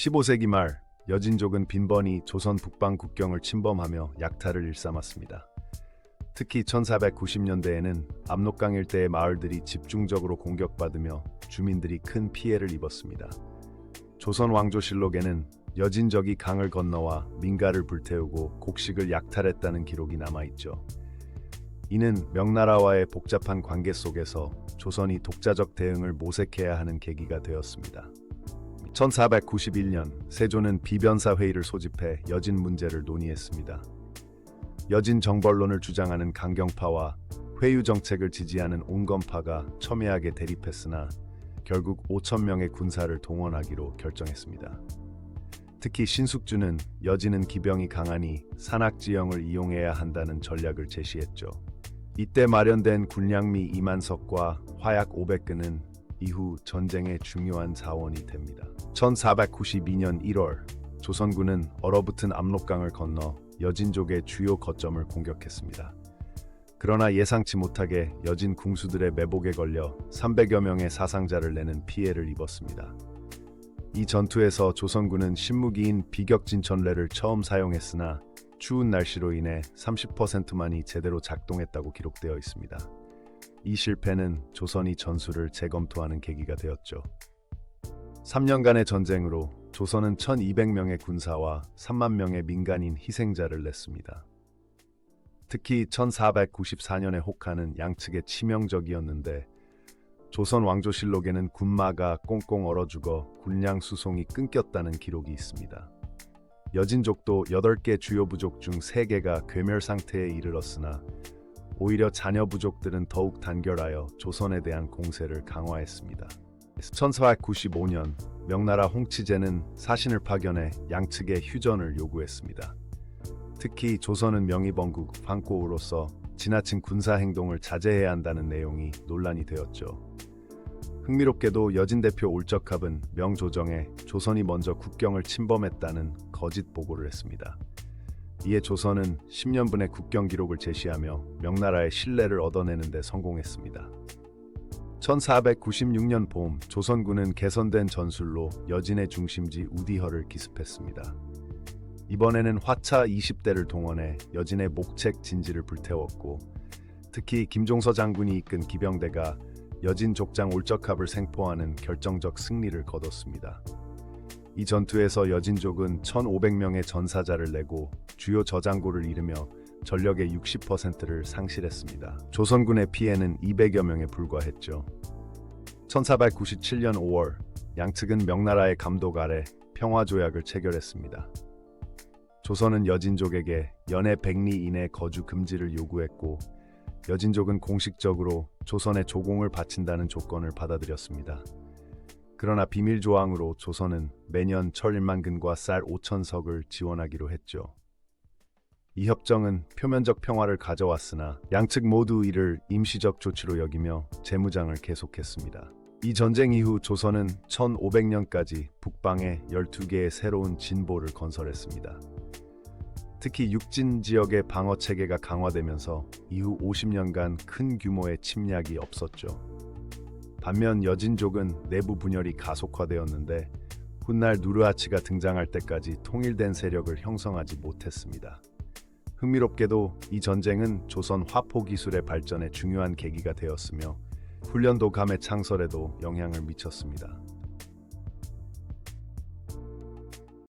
15세기 말 여진족은 빈번히 조선 북방 국경을 침범하며 약탈을 일삼았습니다. 특히 1490년대에는 압록강 일대의 마을들이 집중적으로 공격받으며 주민들이 큰 피해를 입었습니다. 조선 왕조실록에는 여진족이 강을 건너와 민가를 불태우고 곡식을 약탈했다는 기록이 남아 있죠. 이는 명나라와의 복잡한 관계 속에서 조선이 독자적 대응을 모색해야 하는 계기가 되었습니다. 1491년 세조는 비변사 회의를 소집해 여진 문제를 논의했습니다. 여진 정벌론을 주장하는 강경파와 회유 정책을 지지하는 온건파가 첨예하게 대립했으나 결국 5천 명의 군사를 동원하기로 결정했습니다. 특히 신숙주는 여진은 기병이 강하니 산악 지형을 이용해야 한다는 전략을 제시했죠. 이때 마련된 군량미 2만석과 화약 500근은 이후 전쟁의 중요한 자원이 됩니다. 1492년 1월 조선군은 얼어붙은 압록강을 건너 여진족의 주요 거점을 공격했습니다. 그러나 예상치 못하게 여진 궁수들의 매복에 걸려 300여 명의 사상자를 내는 피해를 입었습니다. 이 전투에서 조선군은 신무기인 비격진 전례를 처음 사용했으나 추운 날씨로 인해 30%만이 제대로 작동했다고 기록되어 있습니다. 이 실패는 조선이 전술을 재검토하는 계기가 되었죠. 3년간의 전쟁으로 조선은 1200명의 군사와 3만 명의 민간인 희생자를 냈습니다. 특히 1494년의 혹한은 양측에 치명적이었는데 조선 왕조실록에는 군마가 꽁꽁 얼어 죽어 군량 수송이 끊겼다는 기록이 있습니다. 여진족도 8개 주요 부족 중 3개가 괴멸 상태에 이르렀으나 오히려 자녀 부족들은 더욱 단결하여 조선에 대한 공세를 강화했습니다. 1495년 명나라 홍치제는 사신을 파견해 양측의 휴전을 요구했습니다. 특히 조선은 명의번국 황고우로서 지나친 군사 행동을 자제해야 한다는 내용이 논란이 되었죠. 흥미롭게도 여진 대표 올적합은 명조정에 조선이 먼저 국경을 침범했다는 거짓 보고를 했습니다. 이에 조선은 10년분의 국경 기록을 제시하며 명나라의 신뢰를 얻어내는 데 성공했습니다. 1496년 봄 조선군은 개선된 전술로 여진의 중심지 우디허를 기습했습니다. 이번에는 화차 20대를 동원해 여진의 목책 진지를 불태웠고 특히 김종서 장군이 이끈 기병대가 여진 족장 올적합을 생포하는 결정적 승리를 거뒀습니다. 이 전투에서 여진족은 1,500명의 전사자를 내고 주요 저장고를 잃으며 전력의 60%를 상실했습니다. 조선군의 피해는 200여 명에 불과했죠. 1497년 5월 양측은 명나라의 감독 아래 평화조약을 체결했습니다. 조선은 여진족에게 연애 100리 이내 거주 금지를 요구했고 여진족은 공식적으로 조선의 조공을 바친다는 조건을 받아들였습니다. 그러나 비밀 조항으로 조선은 매년 철 1만 근과 쌀 5천 석을 지원하기로 했죠. 이 협정은 표면적 평화를 가져왔으나 양측 모두 이를 임시적 조치로 여기며 재무장을 계속했습니다. 이 전쟁 이후 조선은 1500년까지 북방에 12개의 새로운 진보를 건설했습니다. 특히 육진 지역의 방어 체계가 강화되면서 이후 50년간 큰 규모의 침략이 없었죠. 반면 여진족은 내부 분열이 가속화되었는데 훗날 누르하치가 등장할 때까지 통일된 세력을 형성하지 못했습니다. 흥미롭게도 이 전쟁은 조선 화포 기술의 발전에 중요한 계기가 되었으며 훈련도 감의 창설에도 영향을 미쳤습니다.